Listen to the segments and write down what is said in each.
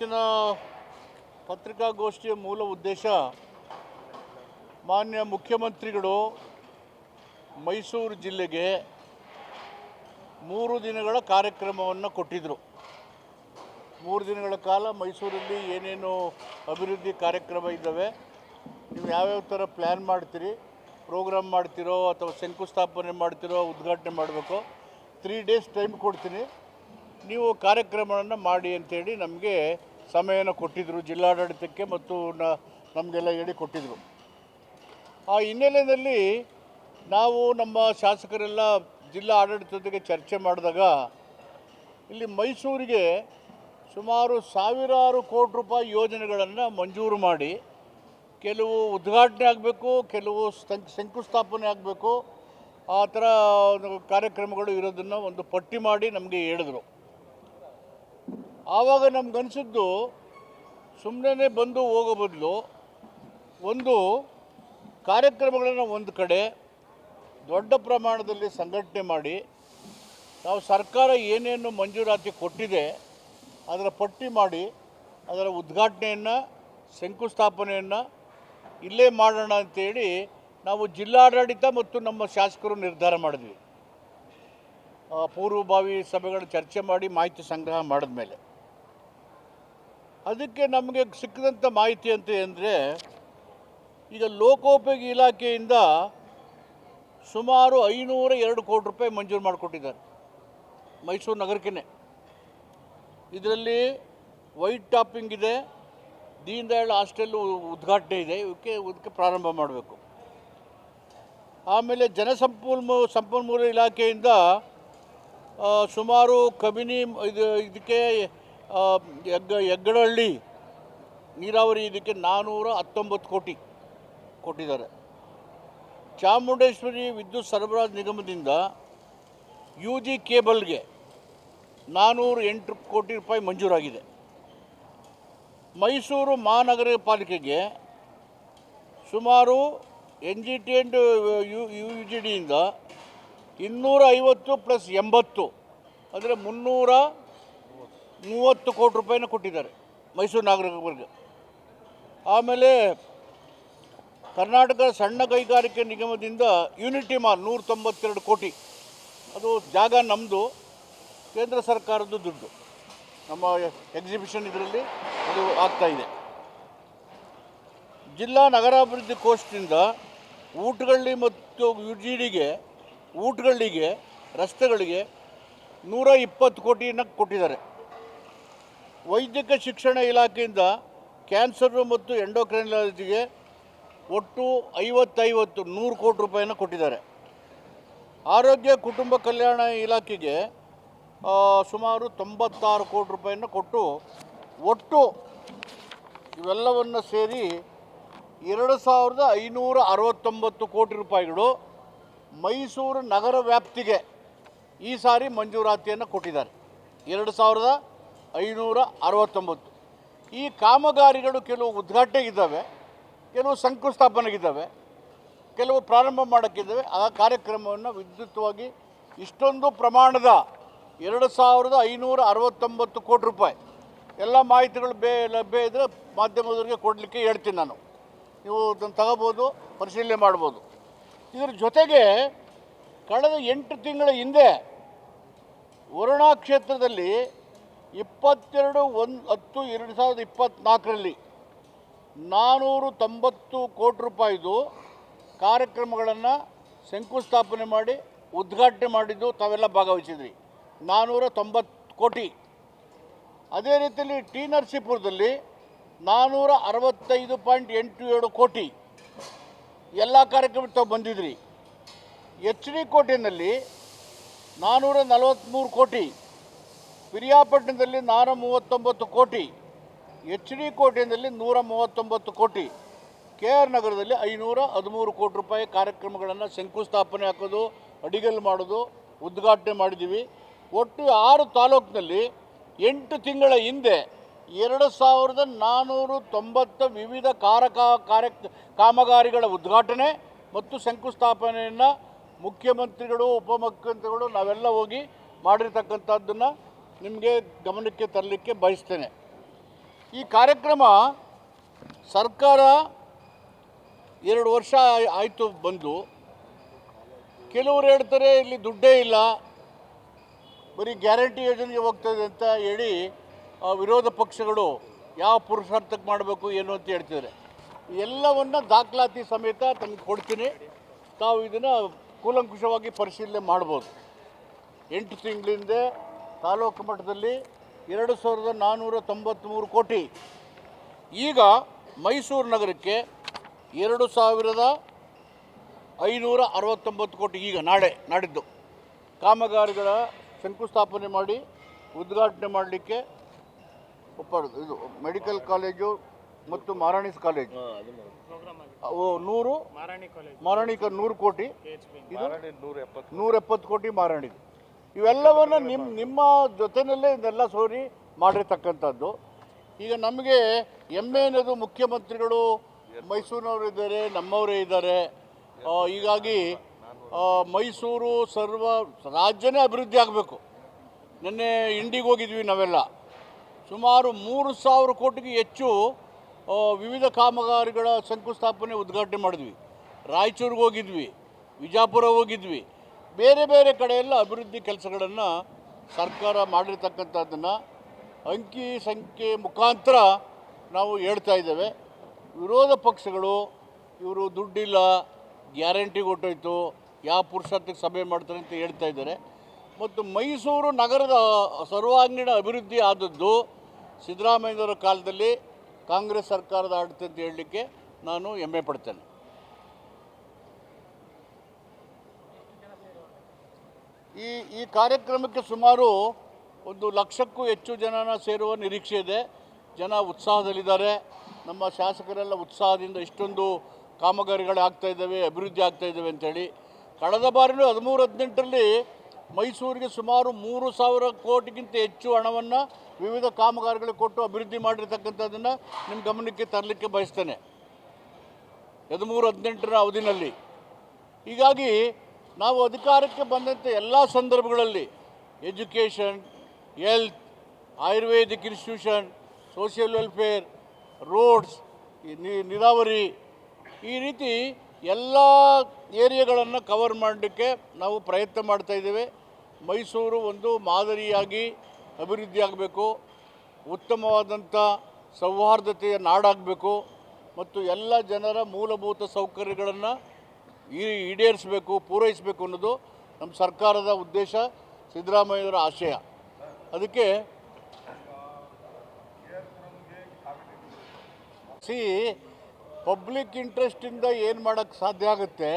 ಇವತ್ತಿನ ಪತ್ರಿಕಾಗೋಷ್ಠಿಯ ಮೂಲ ಉದ್ದೇಶ ಮಾನ್ಯ ಮುಖ್ಯಮಂತ್ರಿಗಳು ಮೈಸೂರು ಜಿಲ್ಲೆಗೆ ಮೂರು ದಿನಗಳ ಕಾರ್ಯಕ್ರಮವನ್ನು ಕೊಟ್ಟಿದ್ದರು ಮೂರು ದಿನಗಳ ಕಾಲ ಮೈಸೂರಲ್ಲಿ ಏನೇನು ಅಭಿವೃದ್ಧಿ ಕಾರ್ಯಕ್ರಮ ಇದ್ದಾವೆ, ನೀವು ಯಾವ್ಯಾವ ಥರ ಪ್ಲ್ಯಾನ್ ಮಾಡ್ತೀರಿ, ಪ್ರೋಗ್ರಾಮ್ ಮಾಡ್ತಿರೋ ಅಥವಾ ಶಂಕುಸ್ಥಾಪನೆ ಮಾಡ್ತಿರೋ, ಉದ್ಘಾಟನೆ ಮಾಡಬೇಕು, ತ್ರೀ ಡೇಸ್ ಟೈಮ್ ಕೊಡ್ತೀನಿ. ನೀವು ಕಾರ್ಯಕ್ರಮವನ್ನು ಮಾಡಿ ಅಂತೇಳಿ ನಮಗೆ ಸಮಯನ ಕೊಟ್ಟಿದ್ದರು ಜಿಲ್ಲಾಡಳಿತಕ್ಕೆ ಮತ್ತು ನ ನಮಗೆಲ್ಲ ಹೇಳಿ ಕೊಟ್ಟಿದ್ದರು ಆ ಹಿನ್ನೆಲೆಯಲ್ಲಿ ನಾವು ನಮ್ಮ ಶಾಸಕರೆಲ್ಲ ಜಿಲ್ಲಾ ಆಡಳಿತದೊಂದಿಗೆ ಚರ್ಚೆ ಮಾಡಿದಾಗ ಇಲ್ಲಿ ಮೈಸೂರಿಗೆ ಸುಮಾರು ಸಾವಿರಾರು ಕೋಟಿ ರೂಪಾಯಿ ಯೋಜನೆಗಳನ್ನು ಮಂಜೂರು ಮಾಡಿ ಕೆಲವು ಉದ್ಘಾಟನೆ ಆಗಬೇಕು, ಕೆಲವು ಸ್ಥಂ- ಶಂಕುಸ್ಥಾಪನೆ ಆಗಬೇಕು, ಆ ಥರ ಕಾರ್ಯಕ್ರಮಗಳು ಇರೋದನ್ನು ಒಂದು ಪಟ್ಟಿ ಮಾಡಿ ನಮಗೆ ಹೇಳಿದ್ರು. ಆವಾಗ ನಮ್ಗನ್ಸಿದ್ದು ಸುಮ್ಮನೆ ಬಂದು ಹೋಗೋ ಬದಲು ಒಂದು ಕಾರ್ಯಕ್ರಮಗಳನ್ನು ಒಂದು ಕಡೆ ದೊಡ್ಡ ಪ್ರಮಾಣದಲ್ಲಿ ಸಂಘಟನೆ ಮಾಡಿ ನಾವು ಸರ್ಕಾರ ಏನೇನು ಮಂಜೂರಾತಿ ಕೊಟ್ಟಿದೆ ಅದರ ಪಟ್ಟಿ ಮಾಡಿ ಅದರ ಉದ್ಘಾಟನೆಯನ್ನು, ಶಂಕುಸ್ಥಾಪನೆಯನ್ನು ಇಲ್ಲೇ ಮಾಡೋಣ ಅಂತೇಳಿ ನಾವು ಜಿಲ್ಲಾಡಳಿತ ಮತ್ತು ನಮ್ಮ ಶಾಸಕರು ನಿರ್ಧಾರ ಮಾಡಿದ್ವಿ. ಪೂರ್ವಭಾವಿ ಸಭೆಗಳ ಚರ್ಚೆ ಮಾಡಿ ಮಾಹಿತಿ ಸಂಗ್ರಹ ಮಾಡಿದ ಮೇಲೆ ಅದಕ್ಕೆ ನಮಗೆ ಸಿಕ್ಕಿದಂಥ ಮಾಹಿತಿ ಅಂತ ಅಂದರೆ ಈಗ ಲೋಕೋಪಯೋಗಿ ಇಲಾಖೆಯಿಂದ ಸುಮಾರು ಐನೂರ ಎರಡು ಕೋಟಿ ರೂಪಾಯಿ ಮಂಜೂರು ಮಾಡಿಕೊಟ್ಟಿದ್ದಾರೆ, ಮೈಸೂರು ನಗರಕ್ಕೇ ಇದರಲ್ಲಿ ವೈಟ್ ಟಾಪಿಂಗ್ ಇದೆ ದೀನ್ ದಯಾಳ್ ಹಾಸ್ಟೆಲ್ ಉದ್ಘಾಟನೆ ಇದೆ ಇವಕ್ಕೆ ಇದಕ್ಕೆ ಪ್ರಾರಂಭ ಮಾಡಬೇಕು. ಆಮೇಲೆ ಜನಸಂಪನ್ಮೂ, ಸಂಪನ್ಮೂಲ ಇಲಾಖೆಯಿಂದ ಸುಮಾರು ಕಬಿನಿ ಇದು, ಇದಕ್ಕೆ ಆ, ಯಗ್ಗ ನೀರಾವರಿ ಇದಕ್ಕೆ ನಾನ್ನೂರ ಹತ್ತೊಂಬತ್ತು ಕೋಟಿ ಕೊಟ್ಟಿದ್ದಾರೆ. ಚಾಮುಂಡೇಶ್ವರಿ ವಿದ್ಯುತ್ ಸರಬರಾಜು ನಿಗಮದಿಂದ ಯು ಜಿ ಕೇಬಲ್ಗೆ ನಾನ್ನೂರು ಎಂಟು ಕೋಟಿ ರೂಪಾಯಿ ಮಂಜೂರಾಗಿದೆ. ಮೈಸೂರು ಮಹಾನಗರ ಪಾಲಿಕೆಗೆ ಸುಮಾರು N G T and U U G ಡಿಯಿಂದ ಇನ್ನೂರ ಐವತ್ತು ಪ್ಲಸ್ ಎಂಬತ್ತು ಅಂದರೆ ಮುನ್ನೂರ ಮೂವತ್ತು ಕೋಟಿ ರೂಪಾಯಿನ ಕೊಟ್ಟಿದ್ದಾರೆ ಮೈಸೂರು ನಾಗರಿಕರಿಗೆ. ಆಮೇಲೆ ಕರ್ನಾಟಕ ಸಣ್ಣ ಕೈಗಾರಿಕೆ ನಿಗಮದಿಂದ ಯೂನಿಟಿ ಮಾಲ್ ನೂರ ತೊಂಬತ್ತೆರಡು ಕೋಟಿ. ಅದು ಜಾಗ ನಮ್ಮದು ಕೇಂದ್ರ ಸರ್ಕಾರದ್ದು ದುಡ್ಡು. ನಮ್ಮ ಎಕ್ಸಿಬಿಷನ್ ಇದರಲ್ಲಿ ಅದು ಆಗ್ತಾಯಿದೆ ಜಿಲ್ಲಾ ನಗರಾಭಿವೃದ್ಧಿ ಕೋಶದಿಂದ ಊಟಗಳ್ಳಿ ಮತ್ತು ಯು ಜಿ ಡಿಗೆ ಊಟಗಳಿಗೆ ರಸ್ತೆಗಳಿಗೆ ನೂರ ಇಪ್ಪತ್ತು ಕೋಟಿಯನ್ನು ಕೊಟ್ಟಿದ್ದಾರೆ. ವೈದ್ಯಕ ಶಿಕ್ಷಣ ಇಲಾಖೆಯಿಂದ ಕ್ಯಾನ್ಸರು ಮತ್ತು ಎಂಡೋಕ್ರೈನಾಲಜಿಗೆ ಒಟ್ಟು ಐವತ್ತೈವತ್ತು, ನೂರು ಕೋಟಿ ರೂಪಾಯಿನ ಕೊಟ್ಟಿದ್ದಾರೆ. ಆರೋಗ್ಯ, ಕುಟುಂಬ ಕಲ್ಯಾಣ ಇಲಾಖೆಗೆ ಸುಮಾರು ತೊಂಬತ್ತಾರು ಕೋಟಿ ರೂಪಾಯಿನ ಕೊಟ್ಟು ಒಟ್ಟು ಇವೆಲ್ಲವನ್ನು ಸೇರಿ ಎರಡು ಸಾವಿರದ ಐನೂರ ಅರವತ್ತೊಂಬತ್ತು ಕೋಟಿ ರೂಪಾಯಿಗಳು ಮೈಸೂರು ನಗರ ವ್ಯಾಪ್ತಿಗೆ ಈ ಸಾರಿ ಮಂಜೂರಾತಿಯನ್ನು ಕೊಟ್ಟಿದ್ದಾರೆ. ಎರಡು ಸಾವಿರದ ಐನೂರ ಅರವತ್ತೊಂಬತ್ತು ಈ ಕಾಮಗಾರಿಗಳು ಕೆಲವು ಉದ್ಘಾಟನೆಗಿದ್ದಾವೆ ಕೆಲವು ಶಂಕುಸ್ಥಾಪನೆಗಿದ್ದಾವೆ, ಕೆಲವು ಪ್ರಾರಂಭ ಮಾಡೋಕ್ಕಿದ್ದಾವೆ. ಆ ಕಾರ್ಯಕ್ರಮವನ್ನು ವಿದ್ಯುತ್ವಾಗಿ ಇಷ್ಟೊಂದು ಪ್ರಮಾಣದ ಎರಡು ಸಾವಿರದ ಐನೂರ ಅರವತ್ತೊಂಬತ್ತು ಕೋಟಿ ರೂಪಾಯಿ. ಎಲ್ಲ ಮಾಹಿತಿಗಳು ಬೇ, ಲಭ್ಯ ಇದ್ದರೆ ಮಾಧ್ಯಮದವರಿಗೆ ಕೊಡಲಿಕ್ಕೆ ಹೇಳ್ತೀನಿ ನಾನು. ನೀವು ಅದನ್ನು ತಗೋಬೋದು, ಪರಿಶೀಲನೆ ಮಾಡ್ಬೋದು. ಇದರ ಜೊತೆಗೆ ಕಳೆದ ಎಂಟು ತಿಂಗಳ ಹಿಂದೆ ವರುಣಾ ಕ್ಷೇತ್ರದಲ್ಲಿ ಇಪ್ಪತ್ತೆರಡು ಒಂದು ಹತ್ತು ಎರಡು ಸಾವಿರದ ಇಪ್ಪತ್ತ್ನಾಲ್ಕರಲ್ಲಿ ನಾನ್ನೂರು ತೊಂಬತ್ತು ಕೋಟಿ ರೂಪಾಯಿದು ಕಾರ್ಯಕ್ರಮಗಳನ್ನು ಶಂಕುಸ್ಥಾಪನೆ ಮಾಡಿ, ಉದ್ಘಾಟನೆ ಮಾಡಿದ್ದು ತಾವೆಲ್ಲ ಭಾಗವಹಿಸಿದ್ರಿ. ನಾನ್ನೂರ ತೊಂಬತ್ತು ಕೋಟಿ. ಅದೇ ರೀತಿಯಲ್ಲಿ ಟಿ ನರಸೀಪುರದಲ್ಲಿ ನಾನ್ನೂರ ಅರವತ್ತೈದು ಪಾಯಿಂಟ್ ಎಂಟು ಏಳು ಕೋಟಿ ಎಲ್ಲ ಕಾರ್ಯಕ್ರಮಕ್ಕೆ ತಾವು ಬಂದಿದ್ರಿ. ಎಚ್ ಡಿ ಕೋಟೆಯಲ್ಲಿ ನಾನ್ನೂರ ನಲವತ್ತ್ಮೂರು ಕೋಟಿ. ಪಿರಿಯಾಪಟ್ಟಣದಲ್ಲಿ ನಾನೂರ ಮೂವತ್ತೊಂಬತ್ತು ಕೋಟಿ, ಎಚ್ ಡಿ ಕೋಟೆಯಲ್ಲಿ ನೂರ ಮೂವತ್ತೊಂಬತ್ತು ಕೋಟಿ, ಕೆ ಆರ್ ನಗರದಲ್ಲಿ ಐನೂರ ಹದಿಮೂರು ಕೋಟಿ ರೂಪಾಯಿ ಕಾರ್ಯಕ್ರಮಗಳನ್ನು ಶಂಕುಸ್ಥಾಪನೆ ಹಾಕೋದು, ಅಡಿಗಲ್ಲು ಮಾಡೋದು, ಉದ್ಘಾಟನೆ ಮಾಡಿದ್ದೀವಿ. ಒಟ್ಟು ಆರು ತಾಲೂಕಿನಲ್ಲಿ ಎಂಟು ತಿಂಗಳ ಹಿಂದೆ ಎರಡು ಸಾವಿರದ ನಾನ್ನೂರು ತೊಂಬತ್ತು ವಿವಿಧ ಕಾರಕ ಕಾರ್ಯ ಕಾಮಗಾರಿಗಳ ಉದ್ಘಾಟನೆ ಮತ್ತು ಶಂಕುಸ್ಥಾಪನೆಯನ್ನು ಮುಖ್ಯಮಂತ್ರಿಗಳು, ಉಪಮುಖ್ಯಮಂತ್ರಿಗಳು ನಾವೆಲ್ಲ ಹೋಗಿ ಮಾಡಿರ್ತಕ್ಕಂಥದ್ದನ್ನು ನಿಮಗೆ ಗಮನಕ್ಕೆ ತರಲಿಕ್ಕೆ ಬಯಸ್ತೇನೆ. ಈ ಕಾರ್ಯಕ್ರಮ ಸರ್ಕಾರ ಎರಡು ವರ್ಷ ಆಯ್- ಆಯಿತು ಬಂದು. ಕೆಲವರು ಹೇಳ್ತಾರೆ ಇಲ್ಲಿ ದುಡ್ಡೇ ಇಲ್ಲ. ಬರೀ ಗ್ಯಾರಂಟಿ ಯೋಜನೆಗೆ ಹೋಗ್ತದೆ ಅಂತ ಹೇಳಿ ವಿರೋಧ ಪಕ್ಷಗಳು ಯಾವ ಪುರುಷಾರ್ಥಕ್ಕೆ ಮಾಡಬೇಕು ಏನು ಅಂತ ಹೇಳ್ತಿದ್ದಾರೆ. ಎಲ್ಲವನ್ನ ದಾಖಲಾತಿ ಸಮೇತ ತಮಗೆ ಕೊಡ್ತೀನಿ. ತಾವು ಇದನ್ನು ಕೂಲಂಕುಷವಾಗಿ ಪರಿಶೀಲನೆ ಮಾಡ್ಬೋದು. ಎಂಟು ತಿಂಗಳಿಂದ ತಾಲೂಕು ಮಟ್ಟದಲ್ಲಿ ಎರಡು ಸಾವಿರದ ನಾನ್ನೂರ ತೊಂಬತ್ತ್ಮೂರು ಕೋಟಿ. ಈಗ ಮೈಸೂರು ನಗರಕ್ಕೆ ಎರಡು ಸಾವಿರದ ಐನೂರ ಅರವತ್ತೊಂಬತ್ತು ಕೋಟಿ ಈಗ ನಾಳೆ ನಾಡಿದ್ದು. ಕಾಮಗಾರಿಗಳ ಶಂಕುಸ್ಥಾಪನೆ ಮಾಡಿ ಉದ್ಘಾಟನೆ ಮಾಡಲಿಕ್ಕೆ ಒಪ್ಪ ಇದು ಮೆಡಿಕಲ್ ಕಾಲೇಜು ಮತ್ತು ಮಾರಾಣಿಸ್ ಕಾಲೇಜು. ನೂರು ಮಾರಾಣಿಕ ನೂರು ಕೋಟಿ. ಇದು ನೂರ ಎಪ್ಪತ್ತು. ಕೋಟಿ ಮಾರಾಣಿದು ಇವೆಲ್ಲವನ್ನ ನಿಮ್ಮ ನಿಮ್ಮ ಜೊತೆಯಲ್ಲೇ ಇದೆಲ್ಲ ಸೋರಿ ಮಾಡಿರ್ತಕ್ಕಂಥದ್ದು. ಈಗ ನಮಗೆ ಹೆಮ್ಮೆ ಅನ್ನೋದು ಮುಖ್ಯಮಂತ್ರಿಗಳು ಮೈಸೂರಿನವರು ಇದ್ದಾರೆ, ನಮ್ಮವರೇ ಇದ್ದಾರೆ. ಹೀಗಾಗಿ ಮೈಸೂರು ಸರ್ವ ರಾಜ್ಯನೇ ಅಭಿವೃದ್ಧಿ ಆಗಬೇಕು. ನಿನ್ನೆ ಇಂಡಿಗೆ ಹೋಗಿದ್ವಿ ನಾವೆಲ್ಲ. ಸುಮಾರು ಮೂರು ಸಾವಿರ ಕೋಟಿಗೆ ಹೆಚ್ಚು ವಿವಿಧ ಕಾಮಗಾರಿಗಳ ಶಂಕುಸ್ಥಾಪನೆ ಉದ್ಘಾಟನೆ ಮಾಡಿದ್ವಿ. ರಾಯಚೂರಿಗೆ ಹೋಗಿದ್ವಿ, ವಿಜಾಪುರ ಹೋಗಿದ್ವಿ. ಬೇರೆ ಬೇರೆ ಕಡೆಯೆಲ್ಲ ಅಭಿವೃದ್ಧಿ ಕೆಲಸಗಳನ್ನು ಸರ್ಕಾರ ಮಾಡಿರ್ತಕ್ಕಂಥದ್ದನ್ನು ಅಂಕಿ ಸಂಖ್ಯೆ ಮುಖಾಂತರ ನಾವು ಹೇಳ್ತಾ ಇದ್ದೇವೆ. ವಿರೋಧ ಪಕ್ಷಗಳು ಇವರು ದುಡ್ಡಿಲ್ಲ, ಗ್ಯಾರಂಟಿ ಕೊಟ್ಟೋಯ್ತು ಯಾವ ಪುರುಷಾರ್ಥಕ್ಕೆ ಸಭೆ ಮಾಡ್ತಾರೆ ಅಂತ ಹೇಳ್ತಾ ಇದ್ದಾರೆ. ಮತ್ತು ಮೈಸೂರು ನಗರದ ಸರ್ವಾಂಗೀಣ ಅಭಿವೃದ್ಧಿ ಆದದ್ದು ಸಿದ್ದರಾಮಯ್ಯನವರ ಕಾಲದಲ್ಲಿ ಕಾಂಗ್ರೆಸ್ ಸರ್ಕಾರದ ಆಡಳಿತ ಅಂತ ಹೇಳಲಿಕ್ಕೆ ನಾನು ಹೆಮ್ಮೆ ಪಡ್ತೇನೆ. ಈ ಈ ಕಾರ್ಯಕ್ರಮಕ್ಕೆ ಸುಮಾರು ಒಂದು ಲಕ್ಷಕ್ಕೂ ಹೆಚ್ಚು ಜನನ ಸೇರುವ ನಿರೀಕ್ಷೆ ಇದೆ. ಜನ ಉತ್ಸಾಹದಲ್ಲಿದ್ದಾರೆ. ನಮ್ಮ ಶಾಸಕರೆಲ್ಲ ಉತ್ಸಾಹದಿಂದ ಇಷ್ಟೊಂದು ಕಾಮಗಾರಿಗಳು ಆಗ್ತಾ ಇದ್ದಾವೆ, ಅಭಿವೃದ್ಧಿ ಆಗ್ತಾ ಇದ್ದಾವೆ ಅಂತೇಳಿ. ಕಳೆದ ಬಾರಿನೂ ಹದಿಮೂರು, ಹದಿನೆಂಟರಲ್ಲಿ ಮೈಸೂರಿಗೆ ಸುಮಾರು ಮೂರು ಸಾವಿರ ಕೋಟಿಗಿಂತ ಹೆಚ್ಚು ಹಣವನ್ನು ವಿವಿಧ ಕಾಮಗಾರಿಗಳಿಗೆ ಕೊಟ್ಟು ಅಭಿವೃದ್ಧಿ ಮಾಡಿರ್ತಕ್ಕಂಥದ್ದನ್ನು ನಿಮ್ಮ ಗಮನಕ್ಕೆ ತರಲಿಕ್ಕೆ ಬಯಸ್ತೇನೆ. ಹದಿಮೂರು, ಹದಿನೆಂಟರ ಅವಧಿನಲ್ಲಿ. ಹೀಗಾಗಿ ನಾವು ಅಧಿಕಾರಕ್ಕೆ ಬಂದಂಥ ಎಲ್ಲ ಸಂದರ್ಭಗಳಲ್ಲಿ education, health, ayurvedic institution, social welfare, roads ನೀರಾವರಿ, ಈ ರೀತಿ ಎಲ್ಲ ಏರಿಯಾಗಳನ್ನು ಕವರ್ ಮಾಡಲಿಕ್ಕೆ ನಾವು ಪ್ರಯತ್ನ ಮಾಡ್ತಾ ಇದ್ದೇವೆ. ಮೈಸೂರು ಒಂದು ಮಾದರಿಯಾಗಿ ಅಭಿವೃದ್ಧಿ ಆಗಬೇಕು. ಉತ್ತಮವಾದಂಥ ಸೌಹಾರ್ದತೆಯ ನಾಡಾಗಬೇಕು. ಮತ್ತು ಎಲ್ಲ ಜನರ ಮೂಲಭೂತ ಸೌಕರ್ಯಗಳನ್ನು ಈ ಈಡೇರಿಸಬೇಕು, ಪೂರೈಸಬೇಕು ಅನ್ನೋದು ನಮ್ಮ ಸರ್ಕಾರದ ಉದ್ದೇಶ ಸಿದ್ದರಾಮಯ್ಯವರ ಆಶಯ. ಅದಕ್ಕೆ ಸಿ, ಪಬ್ಲಿಕ್ ಇಂಟ್ರೆಸ್ಟಿಂದ ಏನು ಮಾಡೋಕ್ಕೆ ಸಾಧ್ಯ ಆಗುತ್ತೆ,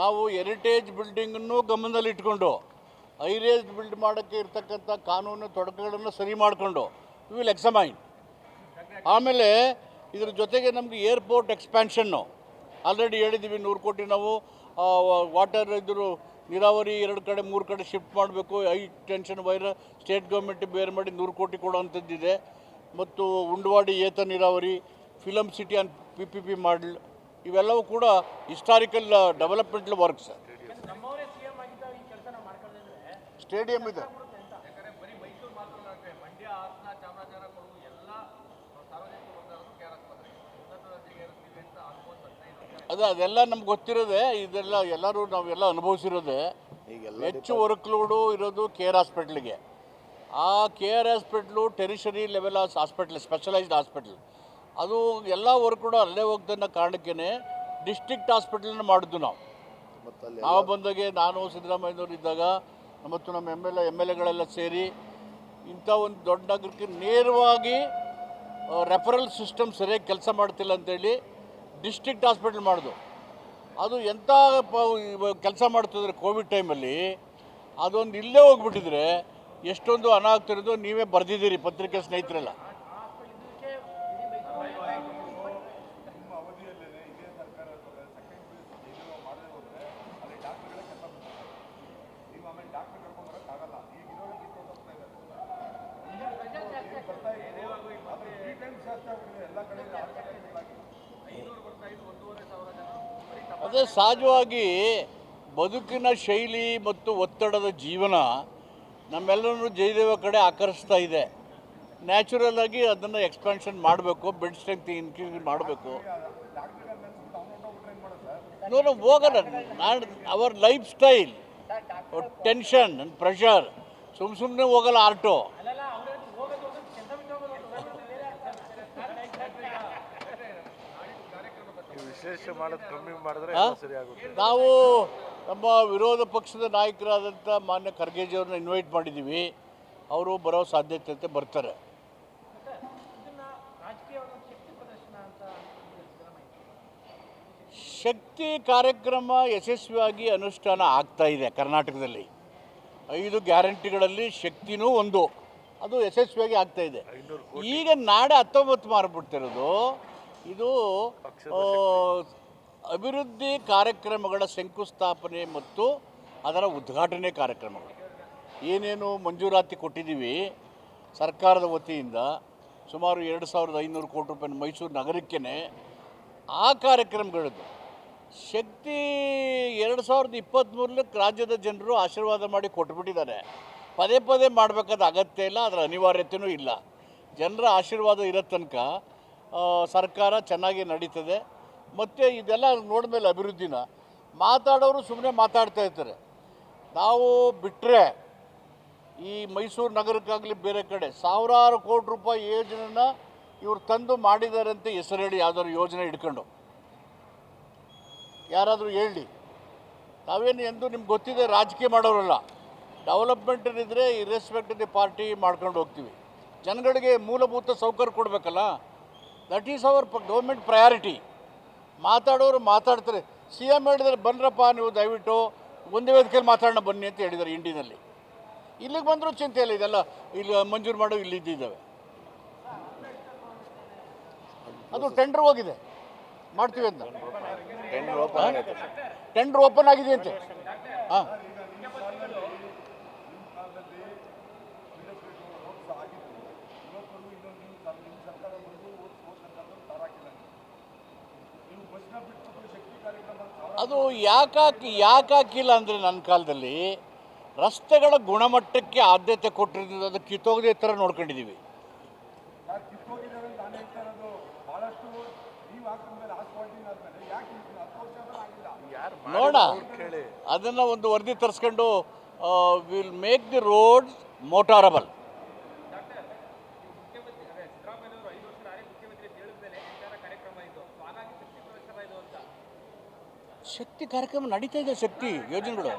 ನಾವು ಹೆರಿಟೇಜ್ ಬಿಲ್ಡಿಂಗನ್ನು ಗಮನದಲ್ಲಿ ಇಟ್ಕೊಂಡು, ಐರೇಜ್ ಬಿಲ್ಡ್ ಮಾಡೋಕ್ಕೆ ಇರ್ತಕ್ಕಂಥ ಕಾನೂನು ತೊಡಕುಗಳನ್ನು ಸರಿ ಮಾಡಿಕೊಂಡು ವಿಲ್ ಎಕ್ಸಮೈನ್ ಆಮೇಲೆ ಇದ್ರ ಜೊತೆಗೆ ನಮಗೆ ಏರ್ಪೋರ್ಟ್ ಎಕ್ಸ್ಪ್ಯಾನ್ಷನ್ನು ಆಲ್ರೆಡಿ ಹೇಳಿದ್ದೀವಿ ನೂರು ಕೋಟಿ ನಾವು ವಾಟರ್ ಇದ್ರು ನೀರಾವರಿ ಎರಡು ಕಡೆ ಮೂರು ಕಡೆ ಶಿಫ್ಟ್ ಮಾಡಬೇಕು. High tension wire state government ಬೇರೆ ಮಾಡಿ ನೂರು ಕೋಟಿ ಕೊಡುವಂಥದ್ದಿದೆ. ಮತ್ತು ಉಂಡವಾಡಿ ಏತ ನೀರಾವರಿ film city and P P P model ಇವೆಲ್ಲವೂ ಕೂಡ ಹಿಸ್ಟಾರಿಕಲ್ ಡೆವಲಪ್ಮೆಂಟ್ ವರ್ಕ್ಸ್ ಸ್ಟೇಡಿಯಂ ಇದೆ. ಅದು ಅದೆಲ್ಲ ನಮ್ಗೆ ಗೊತ್ತಿರೋದೆ ಇದೆಲ್ಲ ಎಲ್ಲರೂ ನಾವೆಲ್ಲ ಅನುಭವಿಸಿರೋದೆ ಹೆಚ್ಚು ವರ್ಕ್ ಲೋಡು ಇರೋದು ಕೆ ಆರ್ ಹಾಸ್ಪಿಟ್ಲಿಗೆ ಆ K R hospital tertiary level hospital specialised hospital ಅದು ಎಲ್ಲ ವರ್ಕ್ ಕೂಡ ಅಲ್ಲೇ ಹೋಗ್ತನ್ನ ಕಾರಣಕ್ಕೇ ಡಿಸ್ಟ್ರಿಕ್ಟ್ ಹಾಸ್ಪಿಟ್ಲನ್ನ ಮಾಡಿದ್ದು ನಾವು. ನಾವು ಬಂದಾಗೆ ನಾನು ಸಿದ್ದರಾಮಯ್ಯನವರು ಇದ್ದಾಗ ಮತ್ತು ನಮ್ಮ M L A M L ಎಗಳೆಲ್ಲ ಸೇರಿ ಇಂಥ ಒಂದು ದೊಡ್ಡ ನಗರಕ್ಕೆ ನೇರವಾಗಿ ರೆಫರಲ್ ಸಿಸ್ಟಮ್ ಸರಿಯಾಗಿ ಕೆಲಸ ಮಾಡ್ತಿಲ್ಲ ಅಂತೇಳಿ ಡಿಸ್ಟ್ರಿಕ್ಟ್ ಹಾಸ್ಪಿಟಲ್ ಮಾಡೋದು. ಅದು ಎಂಥ ಕೆಲಸ ಮಾಡ್ತಿದ್ರೆ ಕೋವಿಡ್ ಟೈಮಲ್ಲಿ, ಅದೊಂದು ಇಲ್ಲೇ ಹೋಗ್ಬಿಟ್ಟಿದ್ರೆ ಎಷ್ಟೊಂದು ಅನಾಹುತ ಇರೋದು, ನೀವೇ ಬರೆದಿದ್ದೀರಿ ಪತ್ರಿಕೆ ಸ್ನೇಹಿತರೆಲ್ಲ. ಅದೇ ಸಹಜವಾಗಿ ಬದುಕಿನ ಶೈಲಿ ಮತ್ತು ಒತ್ತಡದ ಜೀವನ ನಮ್ಮೆಲ್ಲರೂ ಜಯದೇವ ಕಡೆ ಆಕರ್ಷಿಸ್ತಾ ಇದೆ. ನ್ಯಾಚುರಲ್ ಆಗಿ ಅದನ್ನು ಎಕ್ಸ್ಪಾನ್ಷನ್ ಮಾಡಬೇಕು ಬೆಡ್ ಸ್ಟ್ರೆಂತ್ ಇನ್ಕ್ರೀಸ್ ಮಾಡಬೇಕು. ನೋ ನೋ ಹೋಗಲ್ಲ, ನಾನು our life style tension and pressure ಸುಮ್ಮ ಸುಮ್ಮನೆ ಹೋಗಲ್ಲ ಆರ್ಟು ನೀವು ವಿಶೇಷ ಮಾಡೋದು ಕಮ್ಮಿ ಮಾಡಿದ್ರೆ ಹಾ? ಎಲ್ಲ ಸರಿ ಆಗುತ್ತೆ ನಾವು ನಮ್ಮ ವಿರೋಧ ಪಕ್ಷದ ನಾಯಕರಾದಂಥ ಮಾನ್ಯ ಖರ್ಗೆಜಿಯವ್ರನ್ನ ಇನ್ವೈಟ್ ಮಾಡಿದ್ದೀವಿ. ಅವರು ಬರೋ ಸಾಧ್ಯತೆ ಅಂತ ಬರ್ತಾರೆ. ಶಕ್ತಿ ಕಾರ್ಯಕ್ರಮ ಯಶಸ್ವಿಯಾಗಿ ಅನುಷ್ಠಾನ ಆಗ್ತಾ ಇದೆ ಕರ್ನಾಟಕದಲ್ಲಿ. ಐದು ಗ್ಯಾರಂಟಿಗಳಲ್ಲಿ ಶಕ್ತಿನೂ ಒಂದು. ಅದು ಯಶಸ್ವಿಯಾಗಿ ಆಗ್ತಾ ಇದೆ. ಈಗ ನಾಡ ಹತ್ತೊಂಬತ್ತು ಮಾರ್ಬಿಡ್ತಿರೋದು. ಇದು ಅಭಿವೃದ್ಧಿ ಕಾರ್ಯಕ್ರಮಗಳ ಶಂಕುಸ್ಥಾಪನೆ ಮತ್ತು ಅದರ ಉದ್ಘಾಟನೆ ಕಾರ್ಯಕ್ರಮಗಳು. ಏನೇನು ಮಂಜೂರಾತಿ ಕೊಟ್ಟಿದ್ದೀವಿ ಸರ್ಕಾರದ ವತಿಯಿಂದ ಸುಮಾರು ಎರಡು ಸಾವಿರದ ಐನೂರು ಕೋಟಿ ರೂಪಾಯಿ ಮೈಸೂರು ನಗರಕ್ಕೇ ಆ ಕಾರ್ಯಕ್ರಮಗಳದ್ದು. ಶಕ್ತಿ ಎರಡು ಸಾವಿರದ ಇಪ್ಪತ್ತ್ಮೂರರಲ್ಲಿ ರಾಜ್ಯದ ಜನರು ಆಶೀರ್ವಾದ ಮಾಡಿ ಕೊಟ್ಬಿಟ್ಟಿದ್ದಾರೆ. ಪದೇ ಪದೇ ಮಾಡಬೇಕಾದ ಅಗತ್ಯ ಇಲ್ಲ ಅದರ ಅನಿವಾರ್ಯತೆಯೂ ಇಲ್ಲ. ಜನರ ಆಶೀರ್ವಾದ ಇರೋ ತನಕ ಸರ್ಕಾರ ಚೆನ್ನಾಗಿ ನಡೀತದೆ. ಮತ್ತು ಇದೆಲ್ಲ ನೋಡಿದ್ಮೇಲೆ ಅಭಿವೃದ್ಧಿನ ಮಾತಾಡೋರು ಸುಮ್ಮನೆ ಮಾತಾಡ್ತಾ ಇರ್ತಾರೆ. ನಾವು ಬಿಟ್ಟರೆ ಈ ಮೈಸೂರು ನಗರಕ್ಕಾಗಲಿ ಬೇರೆ ಕಡೆ ಸಾವಿರಾರು ಕೋಟಿ ರೂಪಾಯಿ ಯೋಜನೆನ ಇವ್ರು ತಂದು ಮಾಡಿದ್ದಾರೆ ಅಂತ ಹೆಸರು ಹೇಳಿ ಯಾವ್ದಾದ್ರು ಯೋಜನೆ ಇಟ್ಕೊಂಡು ಯಾರಾದರೂ ಹೇಳಿ. ನಾವೇನು ಎಂದು ನಿಮ್ಗೆ ಗೊತ್ತಿದೆ, ರಾಜಕೀಯ ಮಾಡೋರಲ್ಲ. ಡೆವಲಪ್ಮೆಂಟ್ ಇದ್ದರೆ ಇರ್ರೆಸ್ಪೆಕ್ಟ್ ದಿ ಪಾರ್ಟಿ ಮಾಡ್ಕೊಂಡು ಹೋಗ್ತೀವಿ. ಜನಗಳಿಗೆ ಮೂಲಭೂತ ಸೌಕರ್ಯ ಕೊಡಬೇಕಲ್ಲ. That is our government priority ಮಾತಾಡೋರು ಮಾತಾಡ್ತಾರೆ. ಸಿ ಎಂ ಹೇಳಿದರೆ ಬನ್ರಪ್ಪ ನೀವು ದಯವಿಟ್ಟು ಒಂದೇ ವೇದಿಕೆಯಲ್ಲಿ ಮಾತಾಡೋಣ ಬನ್ನಿ ಅಂತ ಹೇಳಿದ್ದಾರೆ ಇಂಡಿನಲ್ಲಿ ಇಲ್ಲಿಗೆ ಬಂದರೂ ಚಿಂತೆ ಇಲ್ಲ ಇದೆಲ್ಲ ಇಲ್ಲಿ ಮಂಜೂರು ಮಾಡೋ ಇಲ್ಲಿ ಇದ್ದಿದ್ದಾವೆ. ಅದು ಟೆಂಡರ್ ಹೋಗಿದೆ. ಮಾಡ್ತೀವಿ ಅಂತ. ಟೆಂಡರ್ ಓಪನ್ ಆಗೈತೆ ಟೆಂಡರ್ ಓಪನ್ ಆಗಿದೆ ಅಂತೆ. ಹಾಂ. ಅದು ಯಾಕಾಕಿ ಯಾಕೆ ಹಾಕಿಲ್ಲ ಅಂದರೆ ನನ್ನ ಕಾಲದಲ್ಲಿ ರಸ್ತೆಗಳ ಗುಣಮಟ್ಟಕ್ಕೆ ಆದ್ಯತೆ ಕೊಟ್ಟಿರೋದ್ರಿಂದ ಅದು ಕಿತ್ತೋಗದೆ ಥರ ನೋಡ್ಕೊಂಡಿದ್ದೀವಿ ನೋಡ ಅದನ್ನು ಒಂದು ವರದಿ ತರಿಸ್ಕೊಂಡು will make the road motorable ಶಕ್ತಿ ಕಾರ್ಯಕ್ರಮ ನಡೀತಾ ಇದೆ, ಶಕ್ತಿ. ಯೋಜನೆಗಳು.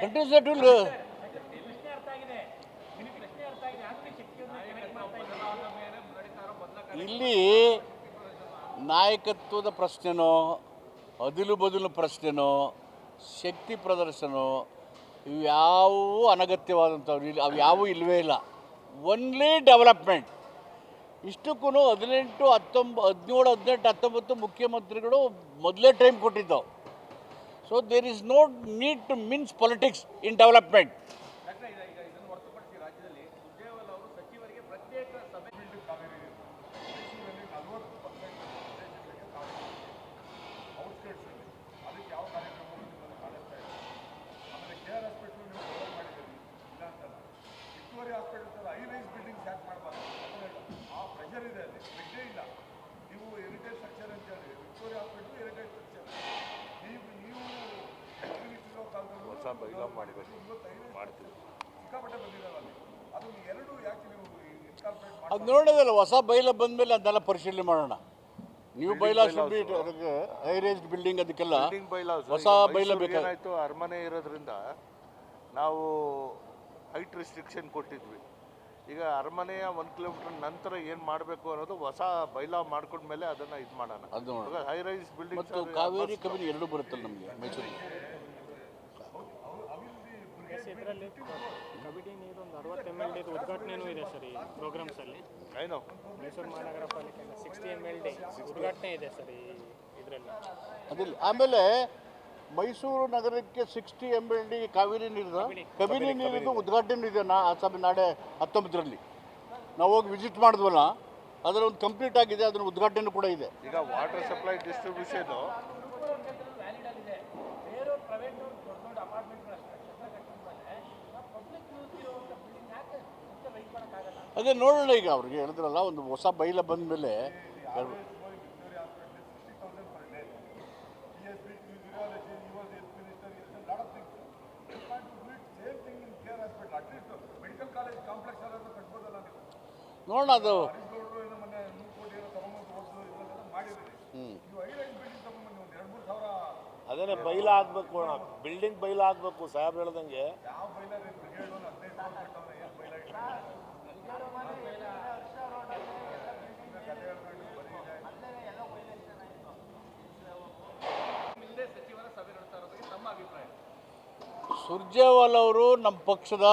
ಕಂಟಿನ್ಯೂಸ್ ಇಲ್ಲಿ ನಾಯಕತ್ವದ ಪ್ರಶ್ನೆನೋ, ಅದಿಲು ಬದಿಲು ಪ್ರಶ್ನೆನೋ, ಶಕ್ತಿ ಪ್ರದರ್ಶನೋ ಇವ್ಯಾವೂ ಅನಗತ್ಯವಾದಂಥವ್ರು ಇಲ್ಲಿ. ಅವು ಯಾವೂ ಇಲ್ಲವೇ ಇಲ್ಲ. ಒನ್ಲಿ ಡೆವಲಪ್ಮೆಂಟ್ ಇಷ್ಟಕ್ಕೂ ಹದಿನೆಂಟು ಹತ್ತೊಂಬ, ಹದಿನೇಳು, ಹದಿನೆಂಟು, ಹತ್ತೊಂಬತ್ತು ಮುಖ್ಯಮಂತ್ರಿಗಳು ಮೊದಲೇ ಟೈಮ್ ಕೊಟ್ಟಿದ್ದವು. So there is no need to means politics in development ಯಾಕಂದ್ರೆ ಈಗ ಈಗ ಇದನ್ನು ಹೊರತುಪಡಿಸಿ ರಾಜ್ಯದಲ್ಲಿ ಸುರ್ಜೇವಾಲ ಅವರು ಸಚಿವರಿಗೆ ಪ್ರತ್ಯೇಕ ಸಭೆ ಬಿಲ್ಡಿಂಗ್ ಕಾವೇರಿ ಇದೆ ಮೈಸೂರಲ್ಲಿ ನಲವತ್ತು ಪರ್ಸೆಂಟ್ ಪ್ರದೇಶಗಳಿಗೆ ಕಾವೇರಿ ಔಟ್ಸ್ಕರ್ಟ್ಸಲ್ಲಿ ಅದಕ್ಕೆ ಯಾವ ಕಾರ್ಯಕ್ರಮಗಳು ನಿಮ್ಮಲ್ಲಿ ಕಾಣಿಸ್ತಾ ಇಲ್ಲ ಆಮೇಲೆ ಕೆ ಆರ್ ಹಾಸ್ಪಿಟ್ಲು ನೀವು ಡೆವಲಪ್ ಮಾಡಿದ್ದೀರಿ ಇಲ್ಲ ಅಂತಲ್ಲ ವಿಕ್ಟೋರಿಯಾ ಹಾಸ್ಪಿಟಲ್ ಥರ ಐ ರೈಸ್ ಬಿಲ್ಡಿಂಗ್ಸ್ ಯಾಕೆ ಮಾಡಬಾರ್ದು ಆ ಪ್ರೆಷರ್ ಇದೆ ಅಲ್ಲಿ ಬೆಡ್ಡೇ ಇಲ್ಲ ನೀವು ಹೆರಿಟೇಜ್ ಸ್ಟ್ರಕ್ಚರ್ ಅಂತ ಹೇಳಿ ವಿಕ್ಟೋರಿಯಾ ಹಾಸ್ಪಿಟ್ಲು ಹೆರಿಟೇಜ್ ಸ್ಟ್ರಕ್ಚರ್ ನೀವು ನೀವು ಇರೋ ಮಾಡ್ತೀವಿ. ಅದು ನೋಡೋದಲ್ಲ ಹೊಸ ಬೈಲ ಬಂದ್ಮೇಲೆ ಅದನ್ನೆಲ್ಲ ಪರಿಶೀಲನೆ ಮಾಡೋಣ. ನೀವು bylaw should be high range building ಅದಕ್ಕೆಲ್ಲ ಹೊಸ ಬೈಲ ಬೇಕಾಯ್ತು ಅರಮನೆ ಇರೋದ್ರಿಂದ ನಾವು ಹೈಟ್ ರಿಸ್ಟ್ರಿಕ್ಷನ್ ಕೊಟ್ಟಿದ್ವಿ. ಈಗ ಅರಮನೆಯ ಒಂದು ಕಿಲೋಮೀಟರ್ ನಂತರ ಏನು ಮಾಡಬೇಕು ಅನ್ನೋದು ಹೊಸ ಬೈಲಾ ಮಾಡ್ಕೊಂಡ್ಮೇಲೆ ಅದನ್ನ ಇದು ಮಾಡೋಣ. High rise building Kaveri Kabini ಎರಡು ಬರುತ್ತಲ್ಲ ನಮಗೆ ಮೈಸೂರಿಗೆ ಇದರಲ್ಲಿ ಕಬಿಡಿ ನೀರು ಒಂದು ಅರವತ್ತು ಎಂ ಎಲ್ ಡಿ ಉದ್ಘಾಟನೆಯೂ ಇದೆ ಸರ್ ಈ ಪ್ರೋಗ್ರಾಮ್ಸಲ್ಲಿ. ಅಲ್ಲಿ ಮೈಸೂರು ಮಹಾನಗರ ಪಾಲಿಕೆ ಸಿಕ್ಸ್ಟಿ ಎಂ ಎಲ್ ಡಿ ಉದ್ಘಾಟನೆ ಇದೆ ಸರ್ ಈ ಇದರಲ್ಲಿ. ಅದಿಲ್ಲ. ಆಮೇಲೆ ಮೈಸೂರು ನಗರಕ್ಕೆ sixty M L D Kaveri ನೀರಿನ ಕಬಿನಿ ನೀರಿನ ಉದ್ಘಾಟನೆ ಇದೆ ನಾ ಆ ಸಭೆ ನಾಳೆ ಹತ್ತೊಂಬತ್ತರಲ್ಲಿ. ನಾವು ಹೋಗಿ ವಿಸಿಟ್ ಮಾಡಿದ್ವಲ್ಲ ಅದರ ಒಂದು ಕಂಪ್ಲೀಟ್ ಆಗಿದೆ ಅದರ ಉದ್ಘಾಟನೆ ಕೂಡ ಇದೆ. ಈಗ ವಾಟರ್ ಸಪ್ಲೈ ಡಿಸ್ಟ್ರಿಬ್ಯೂಷನ್ ಬೇರೆಯವ್ರು ಪ್ರೈವೇಟ್ ದೊಡ್ಡ ದೊಡ್ಡ ಅಪಾರ್ಟ್ಮೆಂಟ್ಗಳು ಅಷ್ಟೇ ಪಬ್ಲಿಕ್ ಯೂಸ್ ಇರುವಂಥ ಬಿಲ್ಡಿಂಗ್ ಯಾಕೆ ರೈಟ್ ಮಾಡೋಕ್ಕಾಗಲ್ಲ ಅದೇ ನೋಡೋಣ ಈಗ ಅವ್ರಿಗೆ. ಹೇಳಿದ್ರಲ್ಲ, ಒಂದು ಹೊಸ ಬೈಲ ಬಂದ ಮೇಲೆ ನೋಡೋಣ ಅದು. ಅದೇನೆ ಬೈಲ ಆಗ್ಬೇಕು ಬಿಲ್ಡಿಂಗ್ ಬೈಲ ಆಗ್ಬೇಕು. ಸಾಹೇಬ್ ಹೇಳ್ದಂಗೆ. ಸುರ್ಜೇವಾಲ್ ಅವರು ನಮ್ಮ ಪಕ್ಷದ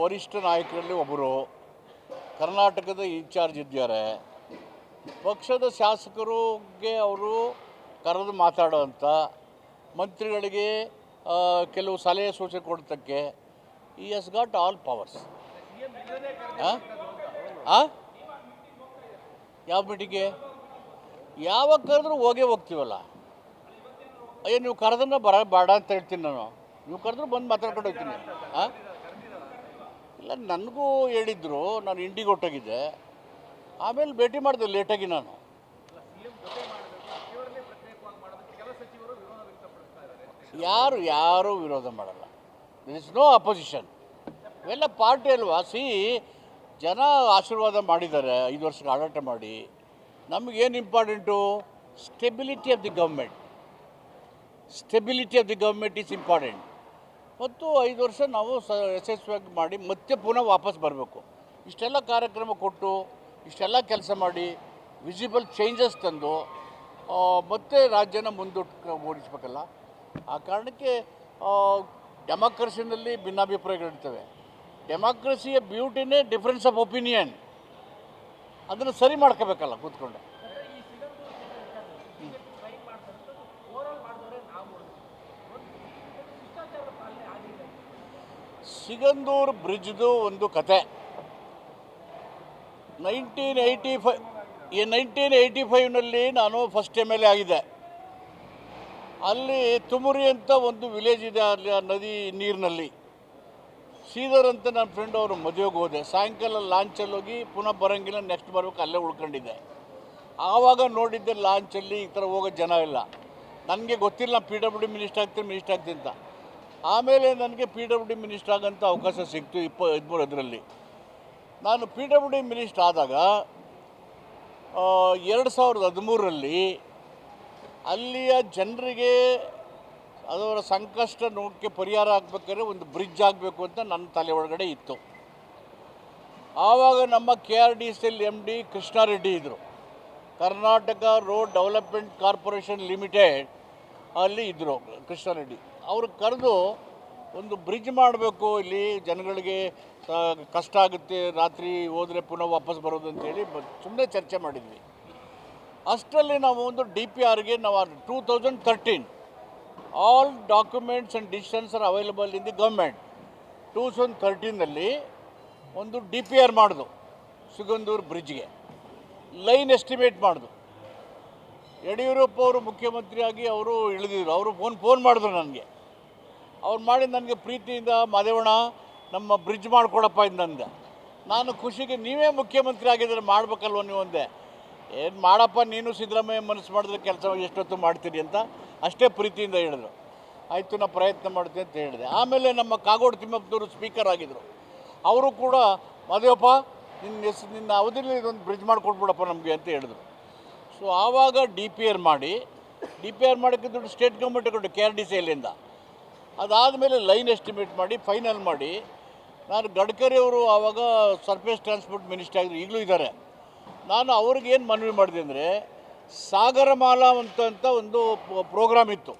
ವರಿಷ್ಠ ನಾಯಕರಲ್ಲಿ ಒಬ್ಬರು ಕರ್ನಾಟಕದ ಇನ್ಚಾರ್ಜ್ ಇದ್ದಾರೆ. ಪಕ್ಷದ ಶಾಸಕರಿಗೆ ಅವರು ಕರೆದು ಮಾತಾಡೋವಂಥ ಮಂತ್ರಿಗಳಿಗೆ ಕೆಲವು ಸಲಹೆ ಸೂಚನೆ ಕೊಡ್ತಕ್ಕೆ ಈ ಹಸ್ ಗಾಟ್ ಆಲ್ ಪವರ್ಸ್ ಯಾವ ಮೀಟಿಂಗ್ಗೆ ಯಾವಾಗ ಕರೆದ್ರೂ ಹೋಗೇ ಹೋಗ್ತೀವಲ್ಲ? ಅಯ್ಯೋ, ನೀವು ಕರೆದನ್ನ ಬರ, ಬೇಡ ಅಂತ ಹೇಳ್ತೀನಿ ನಾನು. ನೀವು ಕರೆದ್ರೂ ಬಂದು ಮಾತಾಡ್ಕೊಂಡು ಹೋಗ್ತೀನಿ. ಹಾಂ ಇಲ್ಲ, ನನಗೂ ಹೇಳಿದ್ರು, ನಾನು ಇಂಡಿಗೆ ಹೊಟ್ಟೋಗಿದ್ದೆ ಆಮೇಲೆ ಭೇಟಿ ಮಾಡಿದೆ ಲೇಟಾಗಿ ನಾನು. ಯಾರು ಯಾರು ವಿರೋಧ ಮಾಡಲ್ಲ. ದಿಸ್ ಇಸ್ ನೋ ಅಪೋಸಿಷನ್ ಇವೆಲ್ಲ ಪಾರ್ಟಿ ಅಲ್ವಾ? ಸಿ, ಜನ ಆಶೀರ್ವಾದ ಮಾಡಿದ್ದಾರೆ, ಐದು ವರ್ಷಕ್ಕೆ ಆಡಾಟ ಮಾಡಿ. ನಮಗೇನು important stability of the government stability of the government is important ಮತ್ತು ಐದು ವರ್ಷ ನಾವು ಸ, ಯಶಸ್ವಿಯಾಗಿ ಮಾಡಿ ಮತ್ತೆ ಪುನಃ ವಾಪಸ್ ಬರಬೇಕು. ಇಷ್ಟೆಲ್ಲ ಕಾರ್ಯಕ್ರಮ ಕೊಟ್ಟು, ಇಷ್ಟೆಲ್ಲ ಕೆಲಸ ಮಾಡಿ ವಿಸಿಬಲ್ ಚೇಂಜಸ್ ತಂದು ಮತ್ತೆ ರಾಜ್ಯನ ಮುಂದೊಟ್ಟು ಓಡಿಸ್ಬೇಕಲ್ಲ? ಆ ಕಾರಣಕ್ಕೆ ಡೆಮಾಕ್ರಸಿನಲ್ಲಿ ಭಿನ್ನಾಭಿಪ್ರಾಯಗಳಿರ್ತವೆ. ಡೆಮಾಕ್ರಸಿಯ ಬ್ಯೂಟಿನೇ ಡಿಫ್ರೆನ್ಸ್ ಆಫ್ ಒಪಿನಿಯನ್ ಅದನ್ನು ಸರಿ ಮಾಡ್ಕೋಬೇಕಲ್ಲ, ಕೂತ್ಕೊಂಡು. ಸಿಗಂದೂರು ಬ್ರಿಡ್ಜ್ದು ಒಂದು ಕತೆ. ನೈನ್ಟೀನ್ ಏಯ್ಟಿ ಫೈ ಈ ನೈನ್ಟೀನ್ ಏಯ್ಟಿ ಫೈವ್ನಲ್ಲಿ ನಾನು ಫಸ್ಟ್ ಎಂ ಎಲ್ ಎ ಆಗಿದ್ದೆ ಅಲ್ಲಿ ತುಮುರಿ ಅಂತ ಒಂದು ವಿಲೇಜ್ ಇದೆ, ಅಲ್ಲಿ ಆ ನದಿ ನೀರಿನಲ್ಲಿ. ಶ್ರೀಧರ್ ಅಂತ ನನ್ನ ಫ್ರೆಂಡ್ ಅವರು ಮದುವೆಗೆ ಹೋದೆ. ಸಾಯಂಕಾಲ ಲಾಂಚಲ್ಲಿ ಹೋಗಿ ಪುನಃ ಬರೋಂಗಿಲ್ಲ ನೆಕ್ಸ್ಟ್ ಬರಬೇಕು, ಅಲ್ಲೇ ಉಳ್ಕೊಂಡಿದ್ದೆ. ಆವಾಗ ನೋಡಿದ್ದೆ ಲಾಂಚಲ್ಲಿ ಈ ಥರ ಹೋಗೋ ಜನ ಇಲ್ಲ. ನನಗೆ ಗೊತ್ತಿಲ್ಲ ಪಿ ಡಬ್ಲ್ಯೂ ಡಿ ಮಿನಿಸ್ಟರ್ ಆಗ್ತೀನಿ ಮಿನಿಸ್ಟರ್ ಆಗ್ತೀನಿ ಅಂತ. ಆಮೇಲೆ ನನಗೆ ಪಿ ಡಬ್ಲ್ಯೂ ಡಿ ಮಿನಿಸ್ಟರ್ ಆಗೋಂಥ ಅವಕಾಶ ಸಿಕ್ತು ಇಪ್ಪ ಹದಿಮೂರು ಅದರಲ್ಲಿ. ನಾನು ಪಿ ಡಬ್ಲ್ಯೂ ಡಿ ಮಿನಿಸ್ಟರ್ ಆದಾಗ ಎರಡು ಸಾವಿರದ ಹದಿಮೂರರಲ್ಲಿ ಅಲ್ಲಿಯ ಜನರಿಗೆ ಅದರ ಸಂಕಷ್ಟ ನೋಕ್ಕೆ ಪರಿಹಾರ ಆಗಬೇಕಾದ್ರೆ ಒಂದು ಬ್ರಿಡ್ಜ್ ಆಗಬೇಕು ಅಂತ ನನ್ನ ತಲೆ ಒಳಗಡೆ ಇತ್ತು. ಆವಾಗ ನಮ್ಮ K R D C L M D Krishnareddy ಇದ್ದರು Karnataka road development corporation limited ಅಲ್ಲಿ ಇದ್ದರು ಕೃಷ್ಣಾರೆಡ್ಡಿ. ಅವರು ಕರೆದು ಒಂದು ಬ್ರಿಡ್ಜ್ ಮಾಡಬೇಕು ಇಲ್ಲಿ, ಜನಗಳಿಗೆ ಕಷ್ಟ ಆಗುತ್ತೆ, ರಾತ್ರಿ ಹೋದರೆ ಪುನಃ ವಾಪಸ್ ಬರೋದು ಅಂತೇಳಿ ಸುಮ್ಮನೆ ಚರ್ಚೆ ಮಾಡಿದ್ವಿ. ಅಷ್ಟರಲ್ಲಿ ನಾವು ಒಂದು ಡಿ ಪಿ ಆರ್ಗೆ ನಾವು two thousand thirteen all documents and decisions are available in the government two thousand ಥರ್ಟೀನಲ್ಲಿ ಒಂದು ಡಿ ಪಿ ಆರ್ ಮಾಡಿದು ಸಿಗಂದೂರು ಬ್ರಿಡ್ಜ್ಗೆ ಲೈನ್ ಎಸ್ಟಿಮೇಟ್ ಮಾಡಿದು. ಯಡಿಯೂರಪ್ಪ ಅವರು ಮುಖ್ಯಮಂತ್ರಿಯಾಗಿ ಅವರು ಇಳಿದಿದ್ರು. ಅವರು ಫೋನ್ ಫೋನ್ ಮಾಡಿದ್ರು ನನಗೆ. ಅವ್ರು ಮಾಡಿ ನನಗೆ ಪ್ರೀತಿಯಿಂದ, ಮಾದೇವಣ್ಣ, ನಮ್ಮ ಬ್ರಿಡ್ಜ್ ಮಾಡಿಕೊಡಪ್ಪ ಇದು ನನಗೆ ನಾನು ಖುಷಿಗೆ ನೀವೇ ಮುಖ್ಯಮಂತ್ರಿ ಆಗಿದ್ರೆ ಮಾಡಬೇಕಲ್ವ ನೀವು ಒಂದೇ ಏನು ಮಾಡಪ್ಪ, ನೀನು ಸಿದ್ದರಾಮಯ್ಯ ಮನಸ್ಸು ಮಾಡಿದ್ರೆ ಕೆಲಸ ಎಷ್ಟೊತ್ತು ಮಾಡ್ತೀರಿ ಅಂತ ಅಷ್ಟೇ ಪ್ರೀತಿಯಿಂದ ಹೇಳಿದ್ರು. ಆಯಿತು, ನಾ ಪ್ರಯತ್ನ ಮಾಡ್ತೀನಿ ಅಂತ ಹೇಳಿದೆ. ಆಮೇಲೆ ನಮ್ಮ ಕಾಗೋಡು ತಿಮ್ಮಪ್ಪನವರು ಸ್ಪೀಕರ್ ಆಗಿದ್ದರು ಅವರು ಕೂಡ, ಮಾದೇವಪ್ಪ, ನಿನ್ನ ಹೆಸರು ನಿನ್ನ ಅವಧಿಯಲ್ಲಿ ಇದೊಂದು ಬ್ರಿಡ್ಜ್ ಮಾಡಿಕೊಟ್ಬಿಡಪ್ಪ ನಮಗೆ ಅಂತ ಹೇಳಿದ್ರು. ಸೊ ಆವಾಗ ಡಿ ಪಿ ಆರ್ ಮಾಡಿ ಡಿ ಪಿ ಆರ್ ಮಾಡೋಕ್ಕೆ ದುಡ್ಡು ಸ್ಟೇಟ್ ಗೌರ್ಮೆಂಟ್ ಕೊಟ್ಟು ಕೆ ಆರ್ ಡಿ ಸಿ ಎಲ್ಲಿಂದ ಅದಾದಮೇಲೆ ಲೈನ್ ಎಸ್ಟಿಮೇಟ್ ಮಾಡಿ ಫೈನಲ್ ಮಾಡಿ, ನಾನು ಗಡ್ಕರಿ ಅವರು ಆವಾಗ ಸರ್ಫೇಸ್ ಟ್ರಾನ್ಸ್ಪೋರ್ಟ್ ಮಿನಿಸ್ಟರ್ ಆಗಿದ್ರು, ಈಗಲೂ ಇದ್ದಾರೆ. ನಾನು ಅವ್ರಿಗೆ ಏನು ಮನವಿ ಮಾಡಿದೆ ಅಂದರೆ ಸಾಗರಮಾಲಾ ಅಂತ ಅಂತ ಒಂದು ಪ್ರೋಗ್ರಾಮ್ ಇತ್ತು.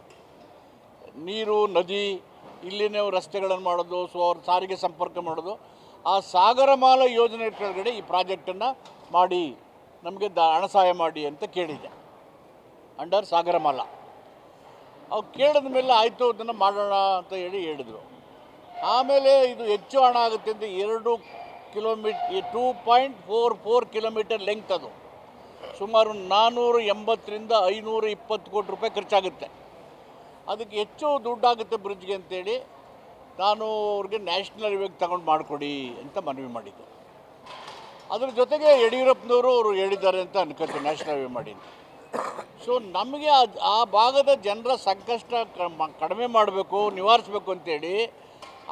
ನೀರು, ನದಿ, ಇಲ್ಲಿನೇ ರಸ್ತೆಗಳನ್ನು ಮಾಡೋದು, ಸೊ ಅವ್ರ ಸಾರಿಗೆ ಸಂಪರ್ಕ ಮಾಡೋದು. ಆ ಸಾಗರಮಾಲ ಯೋಜನೆ ಕೆಳಗಡೆ ಈ ಪ್ರಾಜೆಕ್ಟನ್ನು ಮಾಡಿ, ನಮಗೆ ದ, ಹಣ ಸಹಾಯ ಮಾಡಿ ಅಂತ ಕೇಳಿದೆ ಅಂಡರ್ ಸಾಗರಮಾಲ. ಅವು ಕೇಳಿದ ಮೇಲೆ ಆಯಿತು ಅದನ್ನು ಮಾಡೋಣ ಅಂತ ಹೇಳಿ ಹೇಳಿದರು. ಆಮೇಲೆ ಇದು ಹೆಚ್ಚು ಹಣ ಆಗುತ್ತೆ ಅಂತ ಎರಡು kilometre two point four four kilometre length ಅದು. ಸುಮಾರು ನಾನ್ನೂರು ಎಂಬತ್ತರಿಂದ ಐನೂರ ಇಪ್ಪತ್ತು ಕೋಟಿ ರೂಪಾಯಿ ಖರ್ಚಾಗುತ್ತೆ. ಅದಕ್ಕೆ ಹೆಚ್ಚು ದುಡ್ಡಾಗುತ್ತೆ ಬ್ರಿಡ್ಜ್ಗೆ ಅಂತೇಳಿ ನಾನು ಅವ್ರಿಗೆ ನ್ಯಾಷನಲ್ ಹೈವೇಗೆ ತಗೊಂಡು ಮಾಡಿಕೊಡಿ ಅಂತ ಮನವಿ ಮಾಡಿದ್ದೆ. ಅದ್ರ ಜೊತೆಗೆ ಯಡಿಯೂರಪ್ಪನವರು ಅವರು ಹೇಳಿದ್ದಾರೆ ಅಂತ ಅನ್ಕೋತೀನಿ, ನ್ಯಾಷನಲ್ ಹೈವೇ ಮಾಡಿ ಸೊ ನಮಗೆ ಆ ಭಾಗದ ಜನರ ಸಂಕಷ್ಟ ಕಡಿಮೆ ಮಾಡಬೇಕು, ನಿವಾರಿಸ್ಬೇಕು ಅಂತೇಳಿ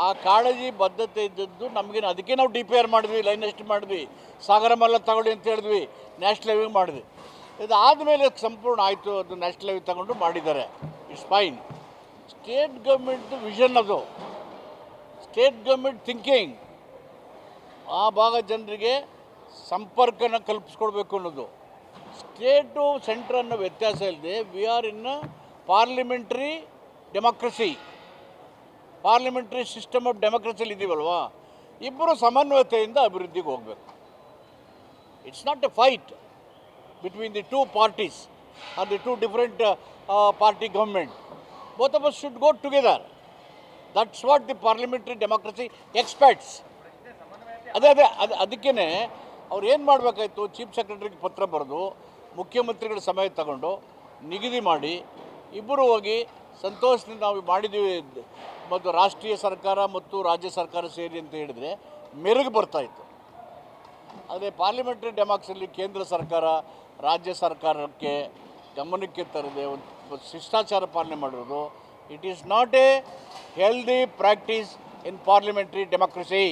ಆ ಕಾಳಜಿ ಬದ್ಧತೆ ಇದ್ದದ್ದು ನಮಗೇನು, ಅದಕ್ಕೆ ನಾವು ಡಿ ಪಿ ಆರ್ ಮಾಡಿದ್ವಿ, ಲೈನ್ ಎಷ್ಟು ಮಾಡಿದ್ವಿ ಸಾಗರ ಮಲ್ಲ ತಗೊಳ್ಳಿ ಅಂತ ಹೇಳಿದ್ವಿ. ನ್ಯಾಷನಲ್ ಹೈವೇ ಮಾಡಿದ್ವಿ ಇದಾದಮೇಲೆ ಸಂಪೂರ್ಣ ಆಯಿತು, ಅದು ನ್ಯಾಷನಲ್ ಹೈವೇ ತಗೊಂಡು ಮಾಡಿದ್ದಾರೆ. ಇಟ್ಸ್ ಫೈನ್ ಸ್ಟೇಟ್ ಗೌರ್ಮೆಂಟ್ದು ವಿಷನ್ ಅದು. ಸ್ಟೇಟ್ ಗೌರ್ಮೆಂಟ್ ಥಿಂಕಿಂಗ್ ಆ ಭಾಗ ಜನರಿಗೆ ಸಂಪರ್ಕನ ಕಲ್ಪಿಸ್ಕೊಡ್ಬೇಕು ಅನ್ನೋದು. ಸ್ಟೇಟು ಸೆಂಟ್ರ್ ಅನ್ನೋ ವ್ಯತ್ಯಾಸ ಇಲ್ಲದೆ we are in parliamentary democracy parliamentary system of ಡೆಮೋಕ್ರಸಿಲಿ ಇದ್ದೀವಲ್ವಾ ಇಬ್ಬರು ಸಮನ್ವಯತೆಯಿಂದ ಅಭಿವೃದ್ಧಿಗೆ ಹೋಗಬೇಕು. It's not a fight between the two parties or the two different party government both of us should go together that's what the parliamentary democracy expects ಅದೇ ಅದೇ, ಅದು ಅದಕ್ಕೇ ಅವ್ರು ಏನು ಮಾಡಬೇಕಾಯ್ತು ಚೀಫ್ ಸೆಕ್ರೆಟರಿಗೆ ಪತ್ರ ಬರೆದು, ಮುಖ್ಯಮಂತ್ರಿಗಳ ಸಮಯ ತಗೊಂಡು, ನಿಗದಿ ಮಾಡಿ, ಇಬ್ಬರು ಹೋಗಿ ಸಂತೋಷದಿಂದ ನಾವು ಮಾಡಿದ್ದೀವಿ ಮತ್ತು ರಾಷ್ಟ್ರೀಯ ಸರ್ಕಾರ ಮತ್ತು ರಾಜ್ಯ ಸರ್ಕಾರ ಸೇರಿ ಅಂತ ಹೇಳಿದರೆ, ಮೆರುಗು ಬರ್ತಾಯಿತ್ತು ಅದೇ ಪಾರ್ಲಿಮೆಂಟ್ರಿ ಡೆಮಾಕ್ಸಲ್ಲಿ ಕೇಂದ್ರ ಸರ್ಕಾರ ರಾಜ್ಯ ಸರ್ಕಾರಕ್ಕೆ ಗಮನಕ್ಕೆ ತರದೆ ಒಂದು ಶಿಷ್ಟಾಚಾರ ಪಾಲನೆ ಮಾಡಿರೋದು. It is not a healthy practice in parliamentary democracy